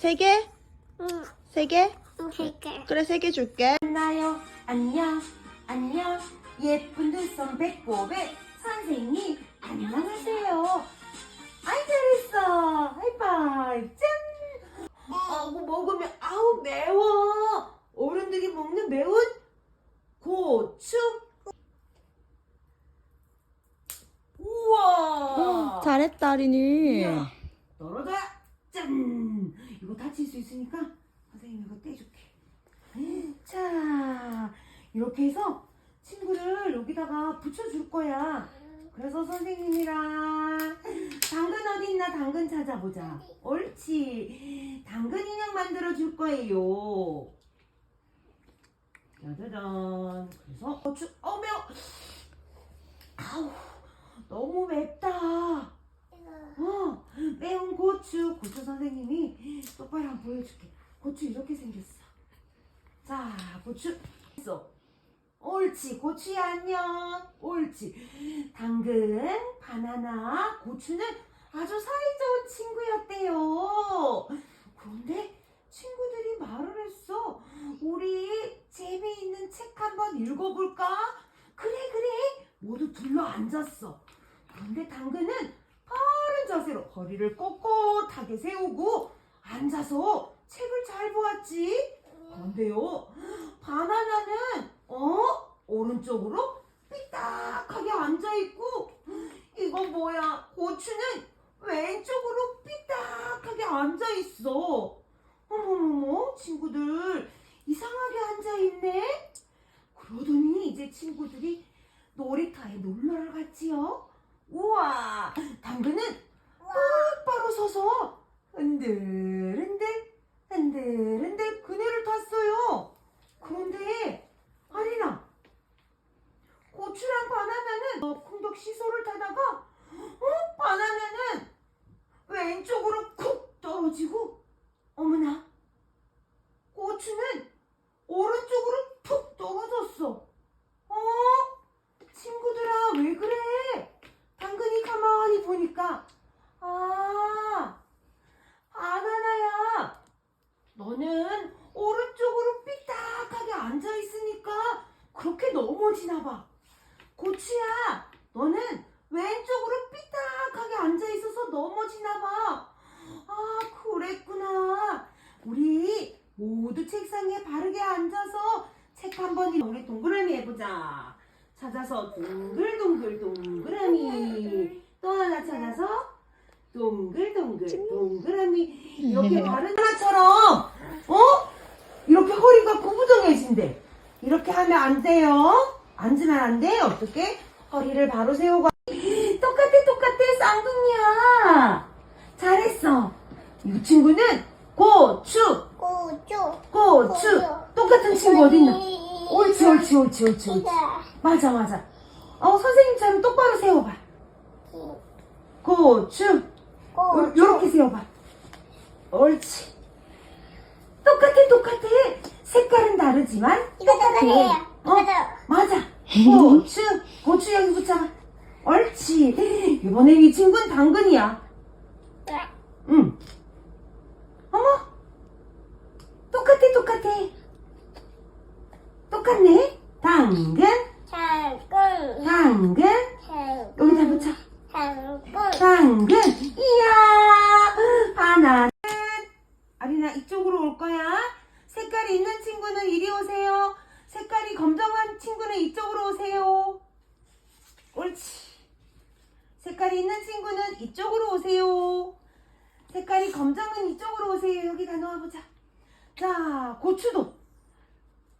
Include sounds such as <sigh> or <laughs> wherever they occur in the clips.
세 개? 응. 세 개? 이렇게. 그래, 세 개 줄게. 안나요. 안녕. 안녕. 예쁜 눈썹 배꼽에 선생님. 안녕하세요. 아이 잘했어. 하이파이브. 짠. 아우 먹으면 아우 매워. 어른들이 먹는 매운 고추. 우와. 어, 잘했다, 아린이. 이야, 떨어져 짠 이거 다칠 수 있으니까 선생님이 이거 떼줄게. 자 이렇게 해서 친구를 여기다가 붙여줄 거야. 그래서 선생님이랑 당근 어디 있나 당근 찾아보자. 옳지. 당근 인형 만들어 줄 거예요. 짜자잔. 그래서 고추 어 매워. 아우 너무 맵다. 어, 고추. 고추 선생님이 똑바로 한번 보여줄게. 고추 이렇게 생겼어. 자, 고추 있어. 옳지. 고추야 안녕. 옳지. 당근, 바나나, 고추는 아주 사이좋은 친구였대요. 그런데 친구들이 말을 했어. 우리 재미있는 책 한번 읽어볼까? 그래, 그래. 모두 둘러 앉았어. 그런데 당근은 허리를 꼿꼿하게 세우고 앉아서 책을 잘 보았지. 그런데요, 바나나는 어 오른쪽으로 삐딱하게 앉아 있고 이거 뭐야? 고추는 왼쪽으로 삐딱하게 앉아 있어. 어머머머, 친구들 이상하게 앉아 있네. 그러더니 이제 친구들이 놀이터에 놀러를 갔지요. 우와, 당근은 똑바로 서서 흔들흔들 흔들흔들 그네를 탔어요. 그런데 아리나 고추랑 바나나는 어, 콩덕 시소를 타다가 어 바나나는 왼쪽으로 쿡 떨어지고 어머나 고추는 오른쪽으로 툭 떨어졌어. 어 친구들아 왜 그래? 당근이 가만히 보니까 아 바나나야 너는 오른쪽으로 삐딱하게 앉아 있으니까 그렇게 넘어지나 봐. 고추야 너는 왼쪽으로 삐딱하게 앉아 있어서 넘어지나 봐 아 그랬구나. 우리 모두 책상에 바르게 앉아서 책 한번 읽- 우리 동그라미 해보자. 찾아서 동글동글 동그라미. 또 하나 찾아서 동글동글 동그라미. 이렇게 바른 하나처럼 어? 이렇게 허리가 구부정해진대 이렇게 하면 안 돼요. 앉으면 안 돼 어떻게? 허리를 바로 세우고. <gasps> 똑같아 똑같아. 쌍둥이야. 잘했어. 이 친구는 고추. 고추. 고추. 똑같은 친구 어딨나 옳지 옳지 옳지 옳지 옳지. 맞아 맞아. 어 선생님처럼 똑바로 세워봐. 고추. 요, 고추. 요렇게 세워봐. 옳지 똑같아 똑같아 색깔은 다르지만 이거 똑같아요. 어 맞아. 고추 고추 여기 붙여봐 옳지. <laughs> 이번엔 이 친구는 당근이야. 응. 어머. 똑같아 똑같아. 똑같네. 당근. 당근. 당근. 여기다 붙여. 당근. 당근. 이야 하나 아리나 이쪽으로 올 거야 색깔이 있는 친구는 이리 오세요 색깔이 검정한 친구는 이쪽으로 오세요. 옳지. 색깔이 있는 친구는 이쪽으로 오세요. 색깔이 검정은 이쪽으로 오세요. 여기 다 놓아보자. 자 고추도.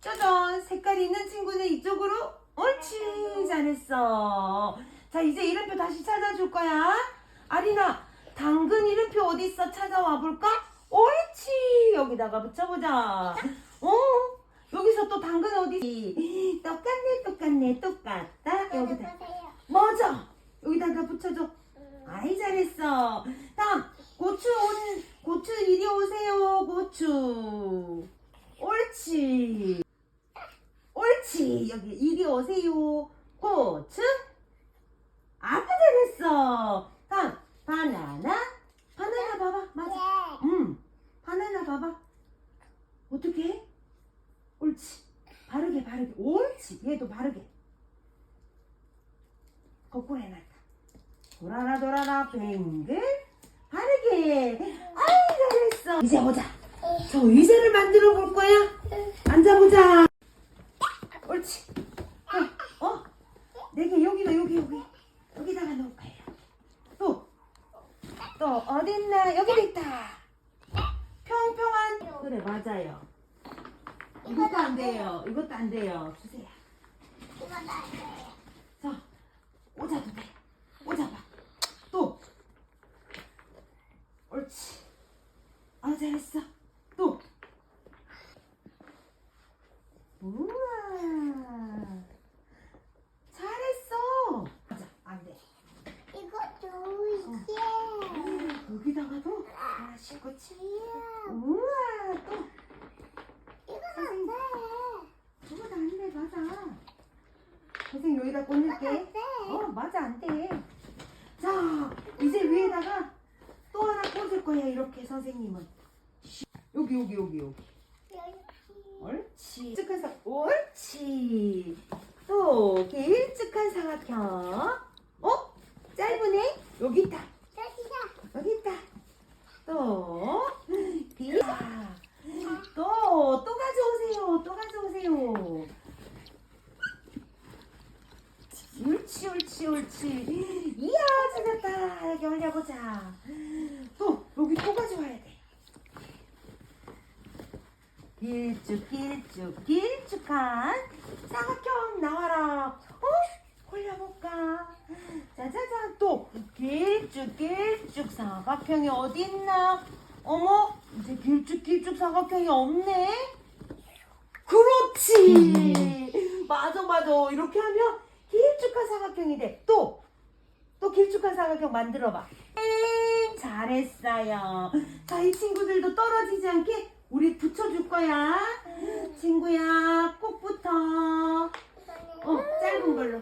짜잔. 색깔이 있는 친구는 이쪽으로. 옳지. 잘했어. 자 이제 이름표 다시 찾아줄 거야. 아리나 당근 이름표 어디 있어? 찾아와 볼까? 옳지. 여기다가 붙여보자. 어 여기서 또 당근 어디? 똑같네 똑같네 똑같다. 여기다. 맞아 여기다가 붙여줘. 아이 잘했어. 다음 고추 온 고추 이리 오세요 고추. 옳지. 옳지. 여기 이리 오세요 고추. 아주 잘했어. 다음 바나나. 바나나 봐봐 맞아. 음 바나나 봐봐. 어떻게 해? 옳지. 바르게 바르게. 옳지. 얘도 바르게. 거꾸로 해놨다. 돌아라 돌아라 뱅글 바르게. 아이 잘했어. 이제 보자. 저 의자를 만들어 볼 거야. 앉아보자. 옳지. 어? 어? 네개 여기도 여기 여기 여기다가 놓을 거예요. 또. 또 어딨나? 여기도 있다. 평평한. 그래 맞아요. 이것도 안 돼요. 이것도 안 돼요. 주세요. 이거 나요. 자, 오자도 돼. 오자봐. 또. 옳지. 아, 잘했어. 또. 우와. 잘했어. 자, 안 돼. 이것도 이게. 여기다가도 하나씩 꽂지. 이야. 우와, 또. 이건 안 돼. 그거 안 돼, 맞아. 선생님 여기다 꽂을게. 어, 맞아, 안 돼. 자, 이제 위에다가 또 하나 꽂을 거야, 이렇게 선생님은. 여기, 여기, 여기, 여기. 옳지. 길쭉한 사, 옳지. 또, 길쭉한 사각형. 어? 짧으네? 여기 있다. 여기 있다. 또, 비자. 또, 또 가져오세요. 또 가져오세요. 옳지, 옳지, 옳지. 이야, 찾았다. 여기 올려보자. 또, 여기 또 가져와야 돼. 길쭉, 길쭉, 길쭉한 사각형 나와라. 어? 올려볼까? 짜자잔, 또, 길쭉, 길쭉 사각형이 어딨나? 어머, 이제 길쭉, 길쭉 사각형이 없네? 그렇지! 맞아, 맞아. 이렇게 하면 길쭉한 사각형이 돼. 또, 또 길쭉한 사각형 만들어봐. 엥, 잘했어요. 자, 이 친구들도 떨어지지 않게 우리 붙여줄 거야. 친구야, 꼭 붙어. 어, 짧은 걸로.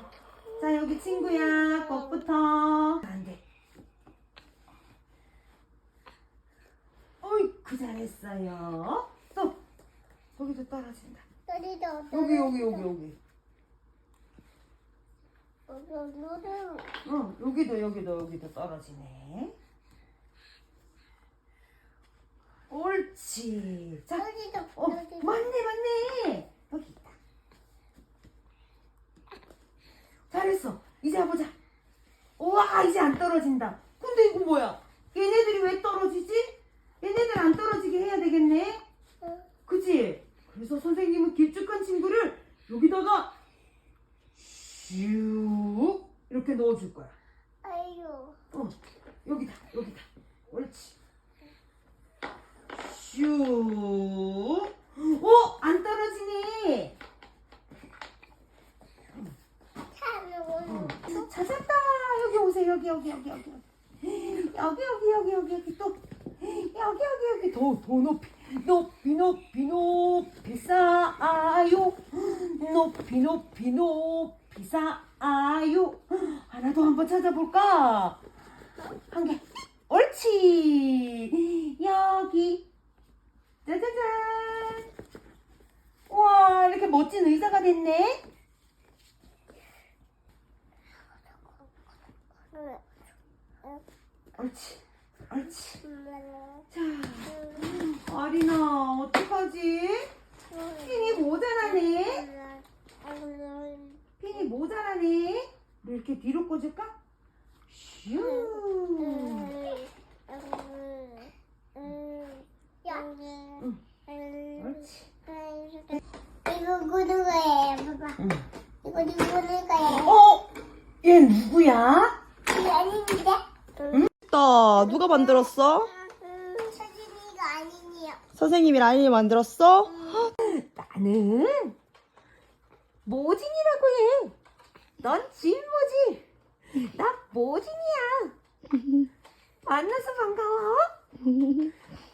자, 여기 친구야, 꼭 붙어. 안 돼. 어이구, 잘했어요. 또, 여기도 떨어진다. 여기도. 여기, 여기, 여기, 여기. 어, 여기도, 여기도, 여기도 떨어지네. 옳지. 자, 여기도. 어, 여기도. 맞네, 맞네. 여기 있다. 잘했어. 이제 해보자. 우와, 이제 안 떨어진다. 근데 이거 뭐야? 얘네들이 왜 떨어지지? 얘네들 안 떨어지게 해야 되겠네. 응. 그치? 그래서 선생님은 길쭉한 친구를 여기다가 슉 이렇게 넣어줄 거야. 아유. 어, 여기다, 여기다. 옳지. 슉. 어, 안 떨어지네. 어, 참. 찾았다. 여기 오세요. 여기, 여기, 여기, 여기. 여기, 여기, 여기, 여기, 여기 또. 여기, 여기, 여기. 더, 더 높이. 높이, 높이, 높이 쌓아요. 높이, 높이, 높이 쌓아요. 하나 더 한번 찾아볼까? 한 개. 옳지. 여기. 짜자잔. 와, 이렇게 멋진 의자가 됐네. 옳지. 옳지. 자, 아리나, 어떡하지? 핑이 모자라네. 핑이 모자라네. 우리 이렇게 뒤로 꽂을까? 슈. 이거 구는 거예요, 봐봐. 응. 이거 구는 거예요. 어? 얘 누구야? 이거 아닌데? 나 누가 만들었어? 음, 사진이가 아니에요. 선생님이 라인이 만들었어? 나는 모진이라고 해. 넌 진모지. 나 모진이야. 만나서 반가워.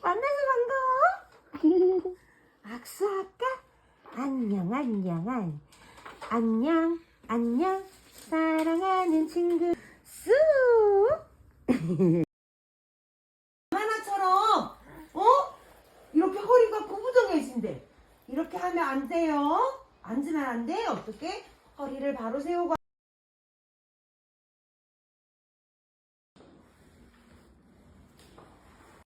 만나서 반가워. <laughs> 악수할까? 안녕, 안녕, 안. 안녕, 안녕. 사랑하는 친구. 쑥. 하나처럼, <laughs> 어? 이렇게 이렇게 하면 안 돼요. 앉으면 안 돼. 어떻게? 허리를 바로 세우고